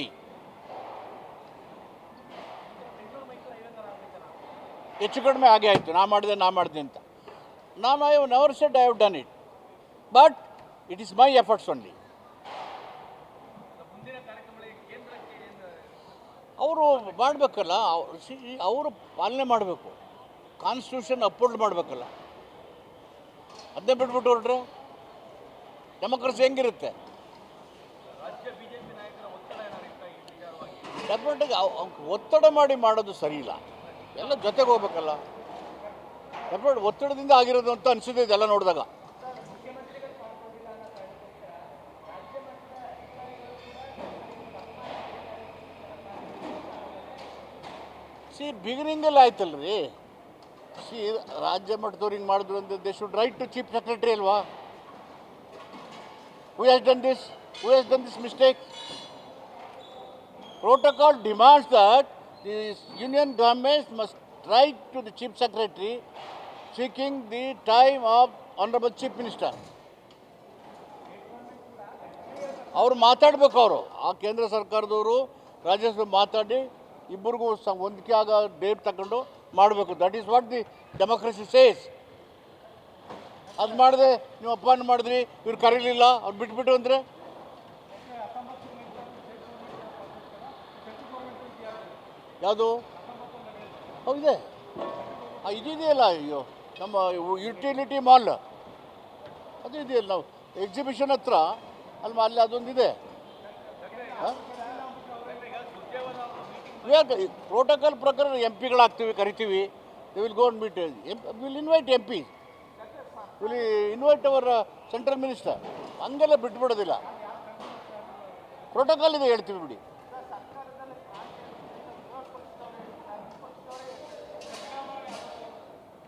ಹೆಚ್ಚು ಕಡಿಮೆ ಹಾಗೆ ಆಯಿತು. ನಾ ಮಾಡಿದೆ ನಾ ಮಾಡಿದೆ ಅಂತ. ನಾನು I never said I have done it but it is my efforts only ಅವರು ಮಾಡಬೇಕಲ್ಲ, ಅವರು ಪಾಲನೆ ಮಾಡಬೇಕು. ಕಾನ್ಸ್ಟಿಟ್ಯೂಷನ್ ಅಪ್ಲೋಡ್ ಮಾಡಬೇಕಲ್ಲ. ಅದನ್ನೇ ಬಿಟ್ಬಿಟ್ಟು ಹೊರಟ್ರೆ ಡೆಮೋಕ್ರಸಿ ಹೆಂಗಿರುತ್ತೆ? ಡೆಫಿನೆಟಾಗಿ ಒತ್ತಡ ಮಾಡಿ ಮಾಡೋದು ಸರಿ ಇಲ್ಲ. ಎಲ್ಲ ಜೊತೆಗೆ ಹೋಗ್ಬೇಕಲ್ಲ. ಡೆಫಿನೆಟ್ ಒತ್ತಡದಿಂದ ಆಗಿರೋದು ಅಂತ ಅನಿಸಿದೆ ಇದೆಲ್ಲ ನೋಡಿದಾಗ. ಸಿ ಬಿಗಿನಿಂಗಲ್ಲಿ ರೀ ಸಿ ರಾಜ್ಯ ಮಟ್ಟದವ್ರು ಹಿಂಗೆ ಮಾಡಿದ್ರು ಅಂತ they should write to chief secretary ಅಲ್ವಾ who has done this who has done this mistake protocol demands that the union governments must write to the chief secretary seeking the time of honorable chief minister. ಅವರು ಮಾತಾಡಬೇಕು ಅವರು ಆ ಕೇಂದ್ರ ಸರ್ಕಾರದವರು ರಾಜ್ಯ ಮಾತಾಡಿ ಇಬ್ಬರಿಗೂ ಸ ಹೊಂದಿಕೆ ಆಗ ಡೇಟ್ ತಗೊಂಡು ಮಾಡಬೇಕು. That is what the democracy says ಅದು ಮಾಡಿದೆ ನೀವು ಅಪಾಯಿಂಟ್ ಮಾಡಿದ್ರಿ, ಇವ್ರು ಕರೀಲಿಲ್ಲ, ಅವ್ರು ಬಿಟ್ಬಿಟ್ಟು ಅಂದರೆ? ಯಾವುದು? ಹೌದೇ ಇದಿದೆಯಲ್ಲ ಅಯ್ಯೋ, ನಮ್ಮ ಯುಟಿಲಿಟಿ ಮಾಲ್. ಅದು ಇದೆಯಲ್ಲ ನಾವು, ಎಕ್ಸಿಬಿಷನ್ ಹತ್ರ, ಅಲ್ಲಿ ಅಲ್ಲಿ ಅದೊಂದಿದೆ. ಪ್ರೋಟೋಕಾಲ್ ಪ್ರಕಾರ ಎಂ ಪಿಗಳಾಗ್ತೀವಿ ಕರಿತೀವಿ. Will go meet will invite M P will invite our central minister ಹಂಗೆಲ್ಲ ಬಿಟ್ಬಿಡೋದಿಲ್ಲ. ಪ್ರೋಟೋಕಾಲ್ ಇದೆ ಹೇಳ್ತೀವಿ ಬಿಡಿ.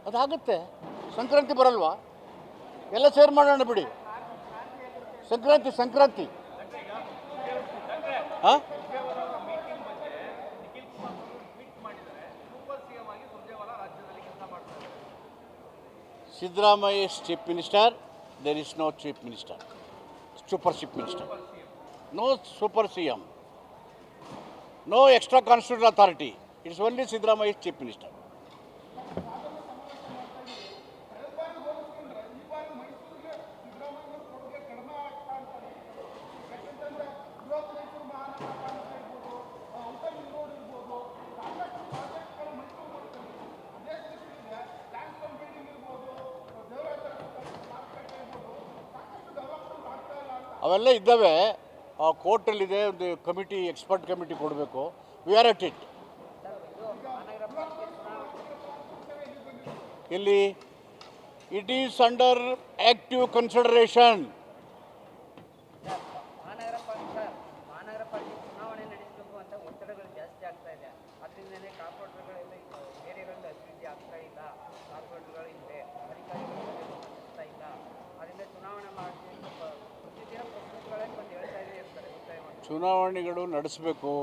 ಅದಾಗುತ್ತೆ. ಸಂಕ್ರಾಂತಿ ಬರಲ್ವಾ? ಎಲ್ಲ ಸೇರ್ ಮಾಡೋಣ ಬಿಡಿ. ಸಂಕ್ರಾಂತಿ ಸಂಕ್ರಾಂತಿ. ಹಾಂ? Siddaramaiah is chief minister there is no chief minister super chief minister no super CM no extra constitution authority it's only Siddaramaiah chief minister ಇದ್ದಾವೆ ಕೋರ್ಟಲ್ಲಿದೆ, ಒಂದು ಕಮಿಟಿ, ಎಕ್ಸ್ಪರ್ಟ್ ಕಮಿಟಿ ಕೊಡಬೇಕು. ವಿ ಆರ್ ಅಟ್ ಇಟ್ ಇಲ್ಲಿ it is under active consideration ಮಹಾನಗರ ಪಾಲಿಕೆ sir ಮಹಾನಗರ ಪಾಲಿಕೆ ಚುನಾವಣೆ ನಡೆಸಬೇಕು ಅಂತ ಒತ್ತಡಗಳು ಜಾಸ್ತಿ ಆಗ್ತಾ ಇದೆ ಅದರಿಂದನೇ ಕಾರ್ಪೊರೇಟರ್ಗಳೆಲ್ಲ ಏರಿಯಾಗಳಲ್ಲಿ ಅಭಿವೃದ್ಧಿ ಆಗ್ತಾ ಇಲ್ಲ ಕಾರ್ಪೊರೇಟರ್ಗಳು ಇಲ್ಲದೆ ಅಧಿಕಾರಿಗಳು ಸಿಗ್ತಾ ಇಲ್ಲ ಅದರಿಂದ ಚುನಾವಣೆ ಮಾಡಿ ಪ್ರತಿದಿನ ಪತ್ರಿಕೆಗಳೇ ಬಂದು ಹೇಳ್ತಾ ಇದೆ ಇರ್ತಾರೆ ಚುನಾವಣೆಗಳು ನಡೆಸಬೇಕು.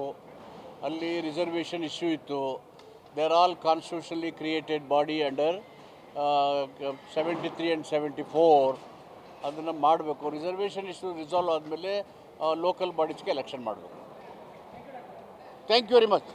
ಅಲ್ಲಿ ರಿಸರ್ವೇಷನ್ ಇಶ್ಯೂ ಇತ್ತು. They are all constitutionally created body under seventy three and seventy four ಅದನ್ನು ಮಾಡಬೇಕು. ರಿಸರ್ವೇಷನ್ ಇಶ್ಯೂ ರಿಸಾಲ್ವ್ ಆದಮೇಲೆ ಲೋಕಲ್ ಬಾಡೀಸ್ಗೆ ಎಲೆಕ್ಷನ್ ಮಾಡಬೇಕು. Thank you very much